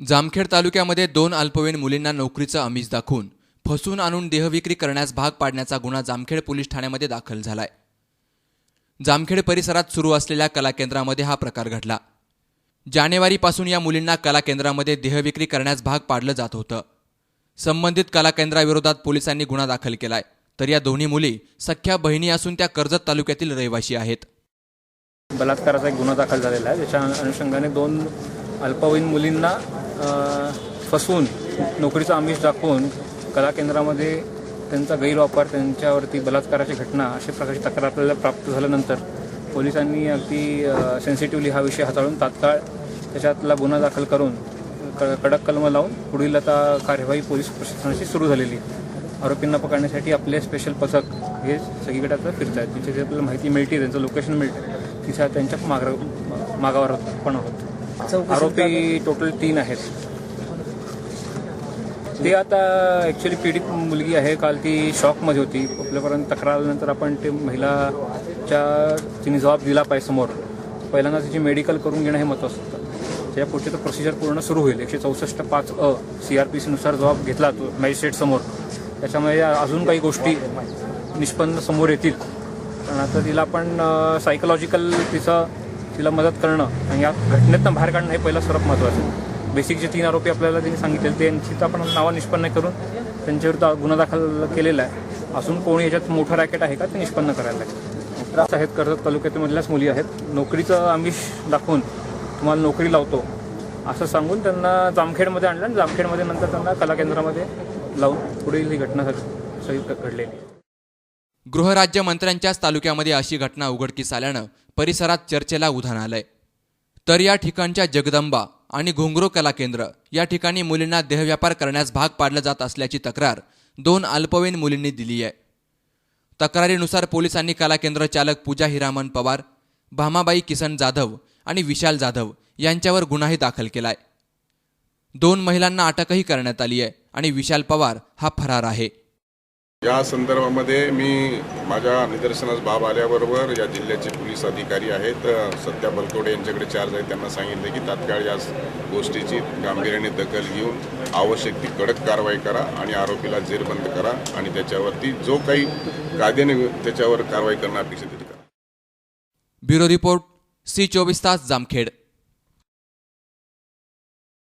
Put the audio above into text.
जामखेड तालुक्यामध्ये दोन अल्पवयीन मुलींना नोकरीचं आमिष दाखवून फसून आणून देहविक्री करण्यास भाग पाडण्याचा गुन्हा जामखेड पोलीस ठाण्यामध्ये दाखल झालाय. जामखेड परिसरात सुरू असलेल्या कला केंद्रामध्ये हा प्रकार घडला. जानेवारीपासून या मुलींना कला केंद्रामध्ये देहविक्री करण्यास भाग पाडलं जात होतं. संबंधित कला केंद्राविरोधात पोलिसांनी गुन्हा दाखल केलाय. तर या दोन्ही मुली सख्या बहिणी असून त्या कर्जत तालुक्यातील रहिवाशी आहेत. बलात्काराचा एक गुन्हा दाखल झालेला आहे. त्याच्या अनुषंगाने दोन अल्पवयीन मुलींना फसवून नोकरीचा आमिष दाखवून कला केंद्रामध्ये त्यांचा गैरवापर त्यांच्यावरती बलात्काराची घटना अशा प्रकारची तक्रार आपल्याला प्राप्त झाल्यानंतर पोलिसांनी अगदी सेन्सिटिव्हली हा विषय हाताळून तात्काळ त्याच्यातला गुन्हा दाखल करून कडक कलम लावून पुढील आता कार्यवाही पोलीस प्रशासनाची सुरू झालेली आहे. आरोपींना पकडण्यासाठी आपले स्पेशल पथक हे सगळीकडे आता फिरत आहेत तिथे जे आपल्याला माहिती मिळते त्यांचं लोकेशन मिळतं तिथे त्यांच्या माग मागावर पण होतं आरोपी टोटल तीन आहेत. ते आता ॲक्च्युली पीडित मुलगी आहे. काल ती शॉकमध्ये होती. आपल्यापर्यंत तक्रार आल्यानंतर आपण ते महिलाच्या तिने जबाब दिला पाहिजे समोर पहिल्यांदा तिची मेडिकल करून घेणं हे महत्त्वाचं होतं. त्या पुढचे तर प्रोसिजर पूर्ण सुरू होईल. एकशे चौसष्ट पाच अ सी आर पी सीनुसार जबाब घेतला तो मॅजिस्ट्रेट समोर. त्याच्यामुळे अजून काही गोष्टी निष्पन्न समोर येतील. कारण आता तिला आपण सायकोलॉजिकल तिचं तिला मदत करणं आणि या घटनेतनं बाहेर काढणं हे पहिलं सर्वात महत्त्वाचं आहे. बेसिक जे तीन आरोपी आपल्याला त्यांनी सांगितले त्यांची तर आपण नावं निष्पन्न करून त्यांच्याविरुद्ध गुन्हा दाखल केलेला आहे. असून कोणी याच्यात मोठं रॅकेट आहे का ते निष्पन्न करायला लागेल. आहेत कर्जत तालुक्यातमधल्याच मुली आहेत. नोकरीचं आमिष दाखवून तुम्हाला नोकरी लावतो. असं सांगून त्यांना जामखेडमध्ये आणलं आणि जामखेडमध्ये नंतर त्यांना कला केंद्रामध्ये लावून पुढील ही घटना सगळी घडलेली आहे. गृहराज्यमंत्र्यांच्याच तालुक्यामध्ये अशी घटना उघडकीस आल्यानं परिसरात चर्चेला उधाण आलंय. तर या ठिकाणच्या जगदंबा आणि घुंगरू कला केंद्र या ठिकाणी मुलींना देहव्यापार करण्यास भाग पाडलं जात असल्याची तक्रार दोन अल्पवयीन मुलींनी दिली आहे. तक्रारीनुसार पोलिसांनी कला केंद्र चालक पूजा हिरामन पवार भामाबाई किसन जाधव आणि विशाल जाधव यांच्यावर गुन्हाही दाखल केलाय. दोन महिलांना अटकही करण्यात आली आहे आणि विशाल पवार हा फरार आहे. या संदर्भामध्ये मी माझ्या निदर्शनास बाब आल्याबरोबर या जिल्ह्याचे पोलीस अधिकारी आहेत. अ, सध्या बलकवडे यांच्याकडे चार्ज आहे त्यांना सांगितले की तात्काळ या गोष्टीची गांभीर्याने दखल घेऊन आवश्यक ती कडक कारवाई करा आणि आरोपीला जेरबंद करा आणि त्याच्यावरती जो काही कायद्याने त्याच्यावर कारवाई करणं अपेक्षित करा. ब्युरो रिपोर्ट सी चोवीस तास जामखेड.